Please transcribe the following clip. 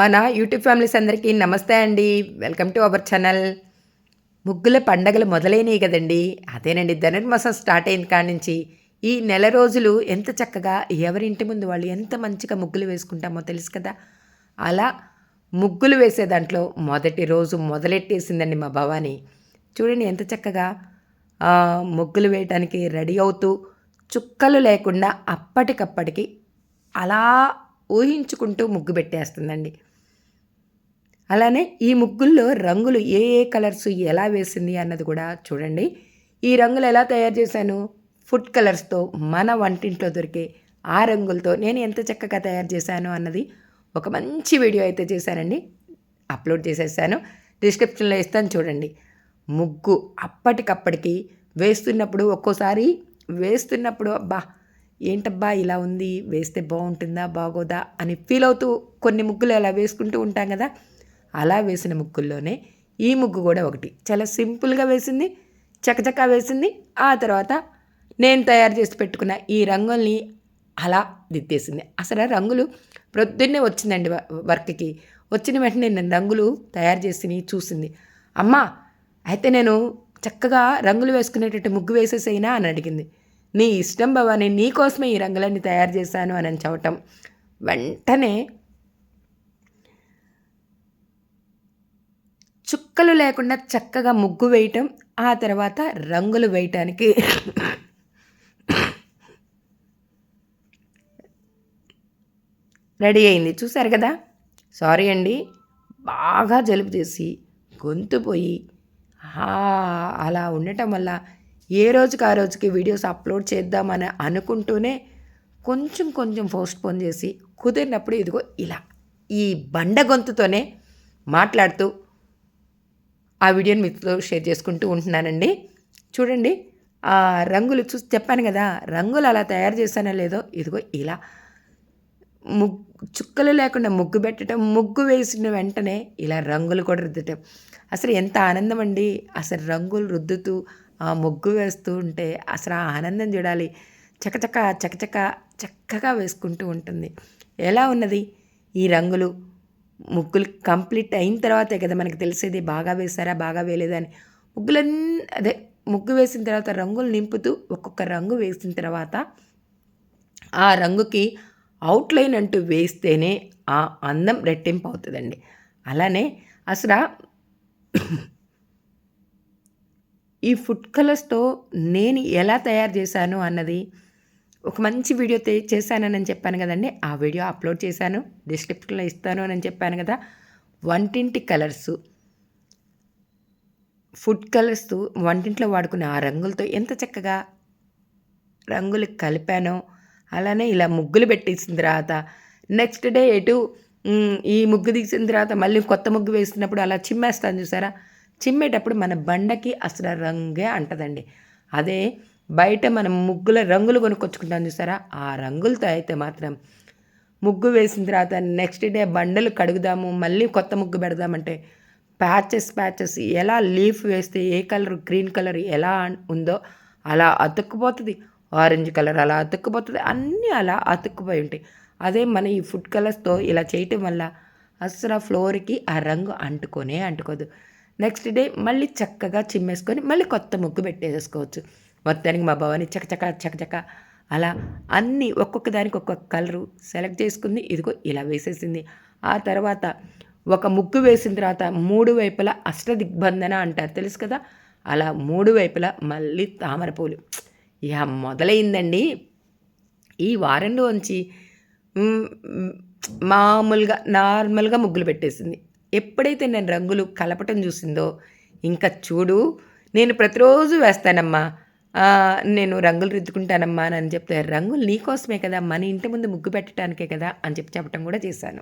మన YouTube families అందరికీ నమస్తే అండి. Welcome to our channel. ముగ్గుల పండగలు మొదలైనవి కదండి. అదేనండి ధనుర్మాసం స్టార్ట్ అయిన కాడి నుంచి. ఈ నెల రోజులు ఎంత చక్కగా ఎవరింటి ముందు వాళ్ళు ఎంత మంచిగా ముగ్గులు వేసుకుంటామో తెలుసు కదా. అలా ముగ్గులు వేసే దాంట్లో మొదటి రోజు మొదలెట్టేసిందండి మా భవాని. చూడండి ఎంత చక్కగా ముగ్గులు వేయటానికి రెడీ అవుతూ చుక్కలు లేకుండా అప్పటికప్పటికి అలా ఊహించుకుంటూ ముగ్గు పెట్టేస్తుందండి. అలానే ఈ ముగ్గుల్లో రంగులు ఏ ఏ కలర్స్ ఎలా వేసింది అన్నది కూడా చూడండి. ఈ రంగులు ఎలా తయారు చేశాను? ఫుడ్ కలర్స్తో మన వంటింట్లో దొరికే ఆ రంగులతో నేను ఎంత చక్కగా తయారు చేశాను అన్నది ఒక మంచి వీడియో అయితే చేశానండి. అప్లోడ్ చేసేసాను. డిస్క్రిప్షన్లో ఇస్తాను చూడండి. ముగ్గు అప్పటికప్పటికి వేస్తున్నప్పుడు ఒక్కోసారి వేస్తున్నప్పుడు అబ్బా! ఏంటబ్బా ఇలా ఉంది? వేస్తే బాగుంటుందా? బాగోదా? అని ఫీల్ అవుతూ కొన్ని ముగ్గులు అలా వేసుకుంటూ ఉంటాం కదా? అలా వేసిన ముగ్గుల్లోనే ఈ ముగ్గు కూడా ఒకటి. చాలా సింపుల్గా వేసింది చకచకా వేసింది. ఆ తర్వాత నేను తయారు చేసి పెట్టుకున్న ఈ రంగుల్ని అలా దిద్దేసింది. అసలు రంగులు ప్రొద్దున్నే వచ్చిందండి వర్క్కి. వచ్చిన వెంటనే నేను రంగులు తయారు చేసి చూసింది. అమ్మా అయితే నేను చక్కగా రంగులు వేసుకునేటట్టు ముగ్గు వేసేసైనా అని అడిగింది. నీ ఇష్టం భవాని నీకోసమే ఈ రంగులన్నీ తయారు చేశాను అని చెప్పటం. వెంటనే చుక్కలు లేకుండా చక్కగా ముగ్గు వేయటం ఆ తర్వాత రంగులు వేయటానికి రెడీ అయింది. చూసారు కదా? సారీ అండి. బాగా జలుబు చేసి గొంతు పోయి అలా ఉండటం వల్ల ఏ రోజుకి ఆ రోజుకి వీడియోస్ అప్లోడ్ చేద్దామని అనుకుంటూనే కొంచెం కొంచెం పోస్ట్ పోన్ చేసి కుదిరినప్పుడు ఇదిగో ఇలా ఈ బండ గొంతుతోనే మాట్లాడుతూ ఆ వీడియోని మీతో షేర్ చేసుకుంటూ ఉంటున్నానండి. చూడండి ఆ రంగులు చూసి చెప్పాను కదా రంగులు అలా తయారు చేశానో లేదో ఇదిగో ఇలా ముగ్గు చుక్కలు లేకుండా ముగ్గు పెట్టడం ముగ్గు వేసిన వెంటనే ఇలా రంగులు కూడా రుద్దటం. అసలు ఎంత ఆనందం అండి అసలు రంగులు రుద్దుతూ ఆ ముగ్గు వేస్తూ ఉంటే అసలు ఆ ఆనందం చూడాలి. చకచక చకచక చక్కగా వేసుకుంటూ ఉంటుంది. ఎలా ఉన్నది? ఈ రంగులు ముగ్గులు కంప్లీట్ అయిన తర్వాతే కదా మనకు తెలిసేది. బాగా వేసారా బాగా వేయలేదా అని. ముగ్గులన్నీ అదే ముగ్గు వేసిన తర్వాత రంగులు నింపుతూ ఒక్కొక్క రంగు వేసిన తర్వాత ఆ రంగుకి అవుట్లైన్ అంటూ వేస్తేనే ఆ అందం రెట్టింపు అవుతుందండి. అలానే అసలు ఈ ఫుడ్ కలర్స్తో నేను ఎలా తయారు చేశాను అన్నది ఒక మంచి వీడియో చేశానని చెప్పాను కదండి. ఆ వీడియో అప్లోడ్ చేశాను డిస్క్రిప్షన్లో ఇస్తాను అని చెప్పాను కదా. వంటింటి కలర్స్. ఫుడ్ కలర్స్ వంటింట్లో వాడుకునే ఆ రంగులతో ఎంత చక్కగా రంగులు కలిపానో అలానే ఇలా ముగ్గులు పెట్టేసిన తర్వాత నెక్స్ట్ డే ఎటు ఈ ముగ్గు తీసిన తర్వాత మళ్ళీ కొత్త ముగ్గు వేసినప్పుడు అలా చిమ్మేస్తాను చూసారా? చిమ్మేటప్పుడు మన బండకి అసలు రంగే అంటదండి. అదే బయట మనం ముగ్గుల రంగులు కొనుక్కొచ్చుకుంటాం చూసారా? ఆ రంగులతో అయితే మాత్రం ముగ్గు వేసిన తర్వాత నెక్స్ట్ డే బండలు కడుగుదాము మళ్ళీ కొత్త ముగ్గు పెడదామంటే ప్యాచెస్ ప్యాచెస్ ఎలా లీఫ్ వేస్తే ఏ కలర్ గ్రీన్ కలర్ ఎలా ఉందో అలా అతుక్కుపోతుంది. ఆరెంజ్ కలర్ అలా అతుక్కుపోతుంది. అన్నీ అలా అతుక్కుపోయి ఉంటాయి. అదే మన ఈ ఫుడ్ కలర్స్తో ఇలా చేయటం వల్ల అసలు ఫ్లోర్కి ఆ రంగు అంటుకొనే అంటుకోదు. నెక్స్ట్ డే మళ్ళీ చక్కగా చిమ్మేసుకొని మళ్ళీ కొత్త ముగ్గు పెట్టేసుకోవచ్చు మొత్తానికి మా భవాని చకచక చకచక అలా అన్నీ ఒక్కొక్క దానికి ఒక్కొక్క కలరు సెలెక్ట్ చేసుకుంది. ఇదిగో ఇలా వేసేసింది. ఆ తర్వాత ఒక ముగ్గు వేసిన తర్వాత మూడు వైపులా అష్టదిగ్బంధన అంటారు తెలుసు కదా? అలా మూడు వైపులా మళ్ళీ తామర పూలు. ఇక మొదలైందండి. ఈ వారంలోంచి మామూలుగా నార్మల్గా ముగ్గులు పెట్టేసింది. ఎప్పుడైతే నేను రంగులు కలపటం చూసిందో ఇంకా చూడు నేను ప్రతిరోజు వేస్తానమ్మా. నేను రంగులు రుద్దుకుంటానమ్మా అని చెప్తే రంగులు నీకోసమే కదా మన ఇంటి ముందు ముగ్గు పెట్టడానికే కదా అని చెప్పి చెప్పడం కూడా చేశాను.